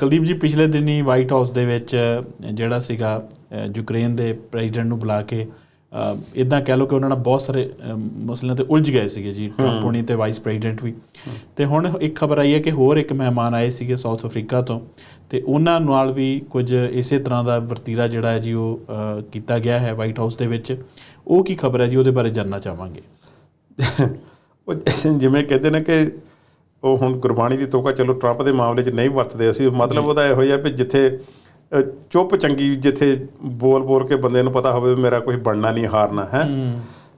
ਕੁਲਦੀਪ ਜੀ ਪਿਛਲੇ ਦਿਨੀ ਵਾਈਟ ਹਾਊਸ ਦੇ ਵਿੱਚ ਜਿਹੜਾ ਸੀਗਾ ਯੂਕਰੇਨ ਦੇ ਪ੍ਰੈਜ਼ੀਡੈਂਟ ਨੂੰ ਬੁਲਾ ਕੇ ਇਦਾਂ ਕਹਿ ਲਓ ਕਿ ਉਹਨਾਂ ਨਾਲ ਬਹੁਤ ਸਾਰੇ ਮਸਲਿਆਂ ਤੇ ਉਲਝ ਗਏ ਸੀਗੇ ਜੀ ਟਰੰਪ ਹੋਣੀ ਤੇ ਵਾਈਸ ਪ੍ਰੈਜ਼ੀਡੈਂਟ ਵੀ। ਤੇ ਹੁਣ ਇੱਕ ਖਬਰ ਆਈ ਹੈ ਕਿ ਹੋਰ ਇੱਕ ਮਹਿਮਾਨ ਆਏ ਸੀਗੇ ਸਾਊਥ ਅਫਰੀਕਾ ਤੋਂ। ਤੇ ਉਹਨਾਂ ਨਾਲ ਵੀ ਕੁਝ ਇਸੇ ਤਰ੍ਹਾਂ ਦਾ ਵਰਤੀਰਾ ਜਿਹੜਾ ਹੈ ਜੀ ਉਹ ਕੀਤਾ ਗਿਆ ਹੈ ਵਾਈਟ ਹਾਊਸ ਦੇ ਵਿੱਚ। ਉਹ ਕੀ ਖਬਰ ਹੈ ਜੀ ਉਹਦੇ ਬਾਰੇ ਜਾਨਣਾ ਚਾਹਾਂਗੇ। ਉਹ ਜਿਵੇਂ ਕਹਿੰਦੇ ਨੇ ਕਿ ਉਹ ਹੁਣ ਗੁਰਬਾਣੀ ਦੀ ਤੋਕਾ ਚਲੋ ਟਰੰਪ ਦੇ ਮਾਮਲੇ 'ਚ ਨਹੀਂ ਵਰਤਦੇ ਅਸੀਂ ਮਤਲਬ ਉਹਦਾ ਇਹੋ ਹੀ ਆ ਵੀ ਜਿੱਥੇ ਚੁੱਪ ਚੰਗੀ ਜਿੱਥੇ ਬੋਲ ਬੋਲ ਕੇ ਬੰਦੇ ਨੂੰ ਪਤਾ ਹੋਵੇ ਮੇਰਾ ਕੁਝ ਬਣਨਾ ਨਹੀਂ ਹਾਰਨਾ ਹੈ।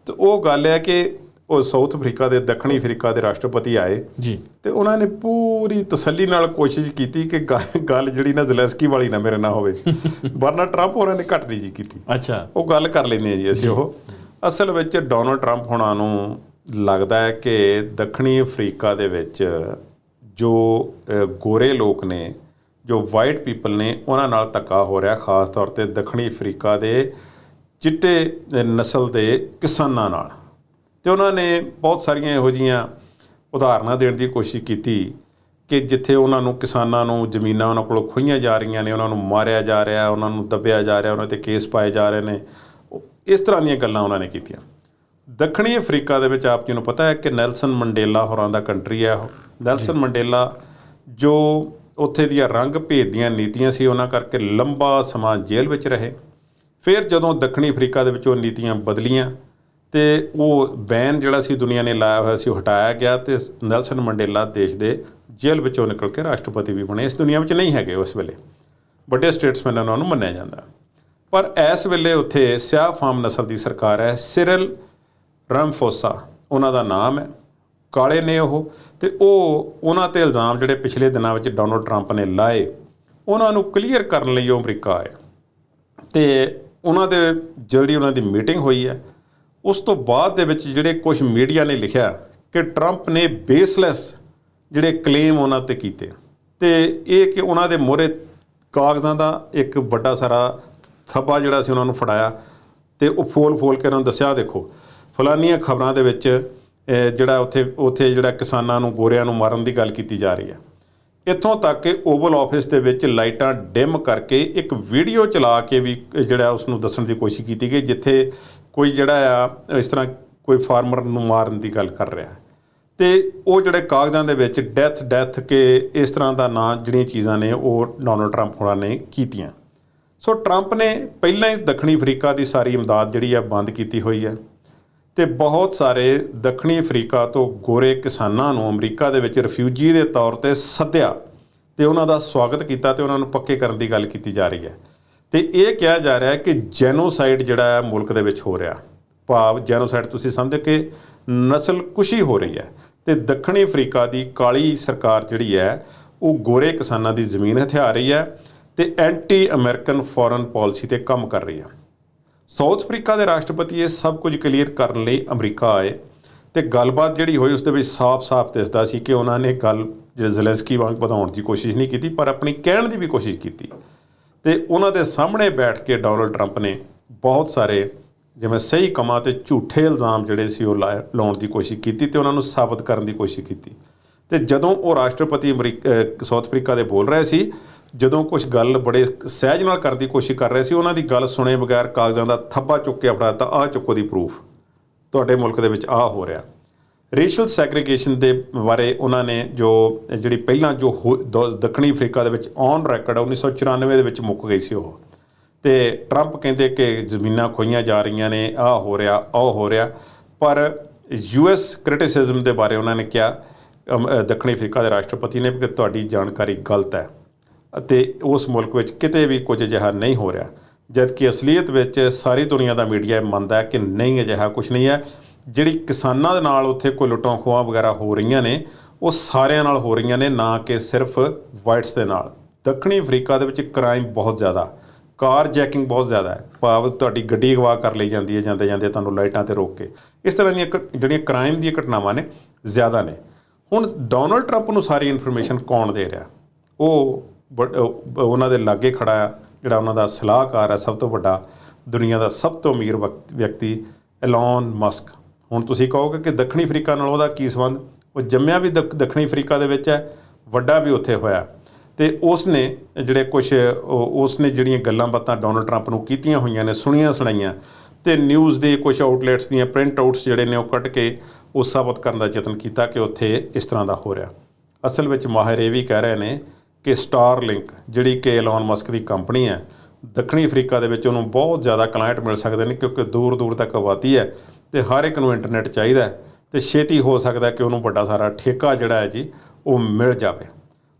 ਤੇ ਉਹ ਗੱਲ ਹੈ ਕਿ ਉਹ ਸਾਊਥ ਅਫਰੀਕਾ ਦੇ ਦੱਖਣੀ ਅਫਰੀਕਾ ਦੇ ਰਾਸ਼ਟਰਪਤੀ ਆਏ। ਜੀ। ਤੇ ਉਹਨਾਂ ਨੇ ਪੂਰੀ ਤਸੱਲੀ ਨਾਲ ਕੋਸ਼ਿਸ਼ ਕੀਤੀ ਕਿ ਗੱਲ- ਗੱਲ ਜਿਹੜੀ ਨਾ ਜ਼ੈਲੈਂਸਕੀ ਵਾਲੀ ਨਾ ਮੇਰੇ ਨਾਲ ਹੋਵੇ। ਵਰਨਾ ਟਰੰਪ ਹੋਰਾਂ ਨੇ ਘੱਟ ਨਹੀਂ ਜੀ ਕੀਤੀ। ਅੱਛਾ। ਉਹ ਗੱਲ ਕਰ ਲੈਂਦੇ ਆ ਜੀ ਅਸੀਂ ਉਹ। ਅਸਲ ਵਿੱਚ ਡੋਨਲਡ ਟਰੰਪ ਹੋਣਾ ਨੂੰ ਲੱਗਦਾ ਹੈ ਕਿ ਦੱਖਣੀ ਅਫਰੀਕਾ ਦੇ ਵਿੱਚ ਜੋ ਗੋਰੇ ਲੋਕ ਨੇ, ਜੋ ਵਾਈਟ ਪੀਪਲ ਨੇ, ਉਹਨਾਂ ਨਾਲ ਧੱਕਾ ਹੋ ਰਿਹਾ, ਖਾਸ ਤੌਰ ਤੇ ਦੱਖਣੀ ਅਫਰੀਕਾ ਦੇ ਚਿੱਟੇ ਨਸਲ ਦੇ ਕਿਸਾਨਾਂ ਨਾਲ। ਤੇ ਉਹਨਾਂ ਨੇ ਬਹੁਤ ਸਾਰੀਆਂ ਇਹੋ ਜੀਆਂ ਉਦਾਹਰਨਾਂ ਦੇਣ ਦੀ ਕੋਸ਼ਿਸ਼ ਕੀਤੀ ਕਿ ਜਿੱਥੇ ਉਹਨਾਂ ਨੂੰ ਕਿਸਾਨਾਂ ਨੂੰ ਜ਼ਮੀਨਾਂ ਉਹਨਾਂ ਕੋਲੋਂ ਖੋਹੀਆਂ ਜਾ ਰਹੀਆਂ ਨੇ, ਉਹਨਾਂ ਨੂੰ ਮਾਰਿਆ ਜਾ ਰਿਹਾ, ਉਹਨਾਂ ਨੂੰ ਦੱਬਿਆ ਜਾ ਰਿਹਾ, ਉਹਨਾਂ ਤੇ ਕੇਸ ਪਾਏ ਜਾ ਰਹੇ ਨੇ, ਉਹ- ਇਸ ਤਰ੍ਹਾਂ ਦੀਆਂ ਗੱਲਾਂ ਉਹਨਾਂ ਨੇ ਕੀਤੀਆਂ। ਦੱਖਣੀ ਅਫਰੀਕਾ ਦੇ ਵਿੱਚ ਆਪ ਜੀ ਨੂੰ ਪਤਾ ਹੈ ਕਿ ਨੈਲਸਨ ਮੰਡੇਲਾ ਹੋਰਾਂ ਦਾ ਕੰਟਰੀ ਹੈ ਉਹ। ਨੈਲਸਨ ਮੰਡੇਲਾ ਜੋ ਉੱਥੇ ਦੀਆਂ ਰੰਗ ਭੇਦ ਦੀਆਂ ਨੀਤੀਆਂ ਸੀ ਉਹਨਾਂ ਕਰਕੇ ਲੰਬਾ ਸਮਾਂ ਜੇਲ੍ਹ ਵਿੱਚ ਰਹੇ। ਫਿਰ ਜਦੋਂ ਦੱਖਣੀ ਅਫਰੀਕਾ ਦੇ ਵਿੱਚ ਉਹ ਨੀਤੀਆਂ ਬਦਲੀਆਂ ਤੇ ਉਹ ਬੈਨ ਜਿਹੜਾ ਸੀ ਦੁਨੀਆ ਨੇ ਲਾਇਆ ਹੋਇਆ ਸੀ ਉਹ ਹਟਾਇਆ ਗਿਆ ਤੇ ਨੈਲਸਨ ਮੰਡੇਲਾ ਦੇਸ਼ ਦੇ ਜੇਲ੍ਹ ਵਿੱਚੋਂ ਨਿਕਲ ਕੇ ਰਾਸ਼ਟਰਪਤੀ ਵੀ ਬਣੇ। ਇਸ ਦੁਨੀਆ ਵਿੱਚ ਨਹੀਂ ਹੈਗੇ ਉਸ ਵੇਲੇ। ਵੱਡੇ ਸਟੇਟਸਮੈਨਾਂ ਨੂੰ ਉਹਨੂੰ ਮੰਨਿਆ ਜਾਂਦਾ। ਪਰ ਇਸ ਵੇਲੇ ਉੱਥੇ ਸਿਆਹ ਫਾਮ ਨਸਲ ਦੀ ਸਰਕਾਰ ਹੈ ਸਿਰਲ ਰਮਫੋਸਾ ਉਹਨਾਂ ਦਾ ਨਾਮ ਹੈ। ਕਾਲੇ ਨੇ ਉਹ ਤੇ ਉਹ ਉਹਨਾਂ ਤੇ ਇਲਜ਼ਾਮ ਜਿਹੜੇ ਪਿਛਲੇ ਦਿਨਾਂ ਵਿੱਚ ਡੋਨਲਡ ਟਰੰਪ ਨੇ ਲਾਏ, ਉਹਨਾਂ ਨੂੰ ਕਲੀਅਰ ਕਰਨ ਲਈ ਉਹ ਅਮਰੀਕਾ ਆਏ। ਤੇ ਉਹਨਾਂ ਦੇ ਜਿਹੜੀ ਉਹਨਾਂ ਦੀ ਮੀਟਿੰਗ ਹੋਈ ਹੈ। ਉਸ ਤੋਂ ਬਾਅਦ ਦੇ ਵਿੱਚ ਜਿਹੜੇ ਕੁਝ ਮੀਡੀਆ ਨੇ ਲਿਖਿਆ ਕਿ ਟਰੰਪ ਨੇ ਬੇਸਲੈਸ ਜਿਹੜੇ ਕਲੇਮ ਉਹਨਾਂ ਤੇ ਕੀਤੇ। ਤੇ ਇਹ ਕਿ ਉਹਨਾਂ ਦੇ ਮੋਹਰੇ ਕਾਗਜ਼ਾਂ ਦਾ ਇੱਕ ਵੱਡਾ ਸਾਰਾ ਥੱਬਾ ਜਿਹੜਾ ਸੀ ਉਹਨਾਂ ਨੂੰ ਫੜਾਇਆ ਤੇ ਉਹ ਫੋਲ ਫੋਲ ਕੇ ਉਹਨਾਂ ਨੂੰ ਦੱਸਿਆ, ਦੇਖੋ ਫਲਾਨੀਆਂ ਖਬਰਾਂ ਦੇ ਵਿੱਚ ਜਿਹੜਾ ਉੱਥੇ ਉੱਥੇ ਜਿਹੜਾ ਕਿਸਾਨਾਂ ਨੂੰ, ਗੋਰਿਆਂ ਨੂੰ ਮਾਰਨ ਦੀ ਗੱਲ ਕੀਤੀ ਜਾ ਰਹੀ ਹੈ। ਇੱਥੋਂ ਤੱਕ ਕਿ ਓਵਲ ਆਫਿਸ ਦੇ ਵਿੱਚ ਲਾਈਟਾਂ ਡਿਮ ਕਰਕੇ ਇੱਕ ਵੀਡੀਓ ਚਲਾ ਕੇ ਵੀ ਜਿਹੜਾ ਉਸ ਨੂੰ ਦੱਸਣ ਦੀ ਕੋਸ਼ਿਸ਼ ਕੀਤੀ ਗਈ, ਜਿੱਥੇ ਕੋਈ ਜਿਹੜਾ ਆ, ਇਸ ਤਰ੍ਹਾਂ ਕੋਈ ਫਾਰਮਰ ਨੂੰ ਮਾਰਨ ਦੀ ਗੱਲ ਕਰ ਰਿਹਾ ਹੈ। ਤੇ ਉਹ ਜਿਹੜੇ ਕਾਗਜ਼ਾਂ ਦੇ ਵਿੱਚ ਡੈਥ ਡੈਥ ਕੇ ਇਸ ਤਰ੍ਹਾਂ ਦਾ ਨਾਂ, ਜਿਹੜੀਆਂ ਚੀਜ਼ਾਂ ਨੇ, ਉਹ ਡੋਨਲਡ ਟਰੰਪ ਹੋਣਾ ਨੇ ਕੀਤੀਆਂ। ਸੋ ਟਰੰਪ ਨੇ ਪਹਿਲਾਂ ਹੀ ਦੱਖਣੀ ਅਫਰੀਕਾ ਦੀ ਸਾਰੀ ਇਮਦਾਦ ਜਿਹੜੀ ਆ ਬੰਦ ਕੀਤੀ ਹੋਈ ਹੈ। ਤੇ ਬਹੁਤ ਸਾਰੇ ਦੱਖਣੀ ਅਫਰੀਕਾ ਤੋਂ ਗੋਰੇ ਕਿਸਾਨਾਂ ਨੂੰ ਅਮਰੀਕਾ ਦੇ ਵਿੱਚ ਰਿਫਿਊਜੀ ਦੇ ਤੌਰ ਤੇ ਸੱਦਿਆ ਤੇ ਉਹਨਾਂ ਦਾ ਸਵਾਗਤ ਕੀਤਾ ਤੇ ਉਹਨਾਂ ਨੂੰ ਪੱਕੇ ਕਰਨ ਦੀ ਗੱਲ ਕੀਤੀ ਜਾ ਰਹੀ ਹੈ। ਤੇ ਇਹ ਕਿਹਾ ਜਾ ਰਿਹਾ ਹੈ ਕਿ ਜੈਨੋਸਾਈਡ ਜਿਹੜਾ ਹੈ ਮੁਲਕ ਦੇ ਵਿੱਚ ਹੋ ਰਿਹਾ। ਭਾਵ ਜੈਨੋਸਾਈਡ ਤੁਸੀਂ ਸਮਝੋ ਕਿ ਨਸਲ ਕੁਸ਼ੀ ਹੋ ਰਹੀ ਹੈ ਤੇ ਦੱਖਣੀ ਅਫਰੀਕਾ ਦੀ ਕਾਲੀ ਸਰਕਾਰ ਜਿਹੜੀ ਹੈ ਉਹ ਗੋਰੇ ਕਿਸਾਨਾਂ ਦੀ ਜ਼ਮੀਨ ਹਥਿਆ ਰਹੀ ਹੈ ਤੇ ਐਂਟੀ ਅਮਰੀਕਨ ਫੋਰਨ ਪਾਲਿਸੀ ਤੇ ਕੰਮ ਕਰ ਰਹੀ ਹੈ। ਸਾਊਥ ਅਫਰੀਕਾ ਦੇ ਰਾਸ਼ਟਰਪਤੀ ਇਹ ਸਭ ਕੁਝ ਕਲੀਅਰ ਕਰਨ ਲਈ ਅਮਰੀਕਾ ਆਏ ਤੇ ਗੱਲਬਾਤ ਜਿਹੜੀ ਹੋਈ ਉਸ ਦੇ ਵਿੱਚ ਸਾਫ਼-ਸਾਫ਼ ਦਿਸਦਾ ਸੀ ਕਿ ਉਹਨਾਂ ਨੇ ਗੱਲ ਜਿਹੜੇ ਜ਼ੈਲੈਂਸਕੀ ਵਾਂਗ ਵਧਾਉਣ ਦੀ ਕੋਸ਼ਿਸ਼ ਨਹੀਂ ਕੀਤੀ, ਪਰ ਆਪਣੀ ਕਹਿਣ ਦੀ ਵੀ ਕੋਸ਼ਿਸ਼ ਕੀਤੀ। ਤੇ ਉਹਨਾਂ ਦੇ ਸਾਹਮਣੇ ਬੈਠ ਕੇ ਡੋਨਲਡ ਟਰੰਪ ਨੇ ਬਹੁਤ ਸਾਰੇ ਜਿਵੇਂ ਸਹੀ ਕਮਾਂ ਤੇ ਝੂਠੇ ਇਲਜ਼ਾਮ ਜਿਹੜੇ ਸੀ ਉਹ ਲਾ- ਲਾਉਣ ਦੀ ਕੋਸ਼ਿਸ਼ ਕੀਤੀ ਤੇ ਉਹਨਾਂ ਨੂੰ ਸਾਬਤ ਕਰਨ ਦੀ ਕੋਸ਼ਿਸ਼ ਕੀਤੀ। ਤੇ ਜਦੋਂ ਉਹ ਰਾਸ਼ਟਰਪਤੀ ਅਮਰੀਕਾ ਸਾਊਥ ਅਫਰੀਕਾ ਦੇ ਬੋਲ ਰਹੇ ਸੀ ਜਦੋਂ ਕੁਝ ਗੱਲ ਬੜੇ ਸਹਿਜ ਨਾਲ ਕਰਨ ਦੀ ਕੋਸ਼ਿਸ਼ ਕਰ ਰਹੇ ਸੀ ਉਹਨਾਂ ਦੀ ਗੱਲ ਸੁਣੇ ਬਗੈਰ ਕਾਗਜ਼ਾਂ ਦਾ ਥੱਬਾ ਚੁੱਕ ਕੇ ਫੜਾ ਦਿੱਤਾ ਆਹ ਚੁੱਕੋ ਦੀ ਪ੍ਰੂਫ ਤੁਹਾਡੇ ਮੁਲਕ ਦੇ ਵਿੱਚ ਆਹ ਹੋ ਰਿਹਾ। ਰੇਸ਼ੀਅਲ ਸੈਗਰੀਗੇਸ਼ਨ ਦੇ ਬਾਰੇ ਉਹਨਾਂ ਨੇ ਜੋ ਜਿਹੜੀ ਪਹਿਲਾਂ ਜੋ ਹੋ- ਦ- ਦੱਖਣੀ ਅਫਰੀਕਾ ਦੇ ਵਿੱਚ ਔਨ ਰੈਕੋਰਡ 1994 ਦੇ ਵਿੱਚ ਮੁੱਕ ਗਈ ਸੀ ਉਹ। ਤੇ ਟਰੰਪ ਕਹਿੰਦੇ ਕਿ ਜ਼ਮੀਨਾਂ ਖੋਈਆਂ ਜਾ ਰਹੀਆਂ ਨੇ ਆਹ ਹੋ ਰਿਹਾ ਉਹ ਹੋ ਰਿਹਾ। ਪਰ ਯੂਐਸ ਕ੍ਰਿਟਿਸਿਜ਼ਮ ਦੇ ਬਾਰੇ ਉਹਨਾਂ ਨੇ ਕਿਹਾ ਅਮ, ਦੱਖਣੀ ਅਫਰੀਕਾ ਦੇ ਰਾਸ਼ਟਰਪਤੀ ਨੇ ਕਿ ਤੁਹਾਡੀ ਜਾਣਕਾਰੀ ਗਲਤ ਹੈ। ਅਤੇ ਉਸ ਮੁਲਕ ਵਿੱਚ ਕਿਤੇ ਵੀ ਕੁਝ ਅਜਿਹਾ ਨਹੀਂ ਹੋ ਰਿਹਾ। ਜਦਕਿ ਅਸਲੀਅਤ ਵਿੱਚ ਸਾਰੀ ਦੁਨੀਆ ਦਾ ਮੀਡੀਆ ਮੰਨਦਾ ਹੈ ਕਿ ਨਹੀਂ, ਅਜਿਹਾ ਕੁਝ ਨਹੀਂ ਹੈ। ਜਿਹੜੀ ਕਿਸਾਨਾਂ ਦੇ ਨਾਲ ਉੱਥੇ ਕੋਈ ਲੁੱਟਾਂ ਖੋਹਾਂ ਵਗੈਰਾ ਹੋ ਰਹੀਆਂ ਨੇ, ਉਹ ਸਾਰਿਆਂ ਨਾਲ ਹੋ ਰਹੀਆਂ ਨੇ, ਨਾ ਕਿ ਸਿਰਫ ਵਾਈਟਸ ਦੇ ਨਾਲ। ਦੱਖਣੀ ਅਫਰੀਕਾ ਦੇ ਵਿੱਚ ਕ੍ਰਾਈਮ ਬਹੁਤ ਜ਼ਿਆਦਾ। ਕਾਰ ਜੈਕਿੰਗ ਬਹੁਤ ਜ਼ਿਆਦਾ ਹੈ। ਭਾਵ ਤੁਹਾਡੀ ਗੱਡੀ ਅਗਵਾ ਕਰ ਲਈ ਜਾਂਦੀ ਹੈ ਜਾਂਦੇ ਜਾਂਦੇ ਤੁਹਾਨੂੰ ਲਾਈਟਾਂ ਤੇ ਰੋਕ ਕੇ। ਇਸ ਤਰ੍ਹਾਂ ਦੀਆਂ ਘਟ- ਜਿਹੜੀਆਂ ਕ੍ਰਾਈਮ ਦੀਆਂ ਘਟਨਾਵਾਂ ਨੇ, ਜ਼ਿਆਦਾ ਨੇ। ਹੁਣ ਡੋਨਲਡ ਟਰੰਪ ਨੂੰ ਸਾਰੀ ਇਨਫੋਰਮੇਸ਼ਨ ਕੌਣ ਦੇ ਰਿਹਾ? ਉਹ- ਉਹਨਾਂ ਦੇ ਲਾਗੇ ਖੜਾ ਆ, ਜਿਹੜਾ ਉਹਨਾਂ ਦਾ ਸਲਾਹਕਾਰ ਹੈ ਸਭ ਤੋਂ ਵੱਡਾ ਦੁਨੀਆ ਦਾ ਸਭ ਤੋਂ ਅਮੀਰ ਵਕ- ਵਿਅਕਤੀ ਐਲਨ ਮਸਕ ਹੁਣ ਤੁਸੀਂ ਕਹੋਗੇ ਕਿ ਦੱਖਣੀ ਅਫਰੀਕਾ ਨਾਲ ਉਹਦਾ ਕੀ ਸੰਬੰਧ? ਉਹ ਜੰਮਿਆ ਵੀ ਦੱਖ- ਦੱਖਣੀ ਅਫਰੀਕਾ ਦੇ ਵਿੱਚ ਹੈ, ਵੱਡਾ ਵੀ ਉੱਥੇ ਹੋਇਆ। ਤੇ ਉਸ ਨੇ ਜਿਹੜੇ ਕੁਝ ਉਸ ਨੇ ਜਿਹੜੀਆਂ ਗੱਲਾਂ ਬਾਤਾਂ ਡੋਨਲਡ ਟਰੰਪ ਨੂੰ ਕੀਤੀਆਂ ਹੋਈਆਂ ਨੇ, ਸੁਣੀਆਂ ਸੁਣਾਈਆਂ, ਤੇ ਨਿਊਜ਼ ਦੇ ਕੁਝ ਆਊਟਲੈਟਸ ਦੀਆਂ ਪ੍ਰਿੰਟ ਆਊਟਸ ਜਿਹੜੇ ਨੇ ਉਹ ਕੱਢ ਕੇ ਉਹ ਸਾਬਤ ਕਰਨ ਦਾ ਯਤਨ ਕੀਤਾ ਕਿ ਉੱਥੇ ਇਸ ਤਰ੍ਹਾਂ ਦਾ ਹੋ ਰਿਹਾ। ਅਸਲ ਵਿੱਚ ਮਾਹਿਰ ਇਹ ਵੀ ਕਹਿ ਰਹੇ ਨੇ ਕਿ ਸਟਾਰਲਿੰਕ ਜਿਹੜੀ ਕਿ ਐਲਨ ਮਸਕ ਦੀ ਕੰਪਨੀ ਹੈ, ਦੱਖਣੀ ਅਫਰੀਕਾ ਦੇ ਵਿੱਚ ਉਹਨੂੰ ਬਹੁਤ ਜ਼ਿਆਦਾ ਕਲਾਇੰਟ ਮਿਲ ਸਕਦੇ ਨੇ ਕਿਉਂਕਿ ਦੂਰ ਦੂਰ ਤੱਕ ਆਬਾਦੀ ਹੈ ਤੇ ਹਰ ਇੱਕ ਨੂੰ ਇੰਟਰਨੈਟ ਚਾਹੀਦਾ ਹੈ ਤੇ ਛੇਤੀ ਹੋ ਸਕਦਾ ਕਿ ਉਹਨੂੰ ਵੱਡਾ ਸਾਰਾ ਠੇਕਾ ਜਿਹੜਾ ਹੈ ਜੀ, ਉਹ ਮਿਲ ਜਾਵੇ।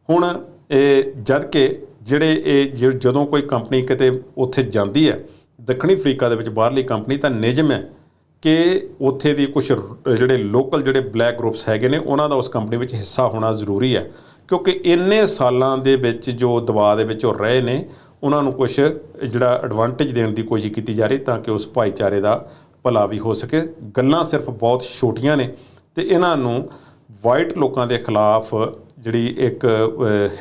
ਹੁਣ ਇਹ ਜਦ ਕਿ ਜਿਹੜੇ ਇਹ ਜਦੋਂ ਕੋਈ ਕੰਪਨੀ ਕਿਤੇ ਉੱਥੇ ਜਾਂਦੀ ਹੈ, ਦੱਖਣੀ ਅਫਰੀਕਾ ਦੇ ਵਿੱਚ ਬਾਹਰਲੀ ਕੰਪਨੀ ਤਾਂ ਨਿਯਮ ਹੈ ਕਿ ਉੱਥੇ ਦੀ ਕੁਝ ਜਿਹੜੇ ਲੋਕਲ ਜਿਹੜੇ ਬਲੈਕ ਗਰੁੱਪਸ ਹੈਗੇ ਨੇ, ਉਹਨਾਂ ਦਾ ਉਸ ਕੰਪਨੀ ਵਿੱਚ ਹਿੱਸਾ ਹੋਣਾ ਜ਼ਰੂਰੀ ਹੈ। ਕਿਉਂਕਿ ਇੰਨੇ ਸਾਲਾਂ ਦੇ ਵਿੱਚ ਜੋ ਦਬਾਅ ਦੇ ਵਿੱਚ ਉਹ ਰਹੇ ਨੇ, ਉਹਨਾਂ ਨੂੰ ਕੁਝ ਜਿਹੜਾ ਐਡਵਾਂਟੇਜ ਦੇਣ ਦੀ ਕੋਸ਼ਿਸ਼ ਕੀਤੀ ਜਾ ਰਹੀ ਤਾਂ ਕਿ ਉਸ ਭਾਈਚਾਰੇ ਦਾ ਭਲਾ ਵੀ ਹੋ ਸਕੇ। ਗੱਲਾਂ ਸਿਰਫ ਬਹੁਤ ਛੋਟੀਆਂ ਨੇ ਤੇ ਇਹਨਾਂ ਨੂੰ ਵਾਈਟ ਲੋਕਾਂ ਦੇ ਖਿਲਾਫ ਜਿਹੜੀ ਇੱਕ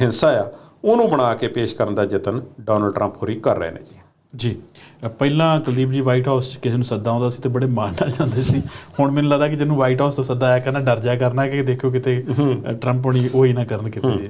ਹਿੰਸਾ ਆ, ਉਹਨੂੰ ਬਣਾ ਕੇ ਪੇਸ਼ ਕਰਨ ਦਾ ਯਤਨ ਡੋਨਲਡ ਟਰੰਪ ਹੋਰੀ ਕਰ ਰਹੇ ਨੇ ਜੀ। ਜੀ। ਪਹਿਲਾਂ ਕੁਲਦੀਪ ਜੀ ਵਾਈਟ ਹਾਊਸ 'ਚ ਕਿਸੇ ਨੂੰ ਸੱਦਾ ਆਉਂਦਾ ਸੀ ਤੇ ਬੜੇ ਮਾਣ ਨਾਲ ਜਾਂਦੇ ਸੀ। ਹੁਣ ਮੈਨੂੰ ਲੱਗਦਾ ਕਿ ਜਿਹਨੂੰ ਵਾਈਟ ਹਾਊਸ ਤੋਂ ਸੱਦਾ ਆਇਆ ਕਰਨਾ ਡਰ ਜਾਇਆ ਕਰਨਾ ਕਿ ਦੇਖੋ ਕਿਤੇ ਟਰੰਪ ਹੋਣੀ ਉਹ ਹੀ ਨਾ ਕਰਨ ਕਿਤੇ। ਜੀ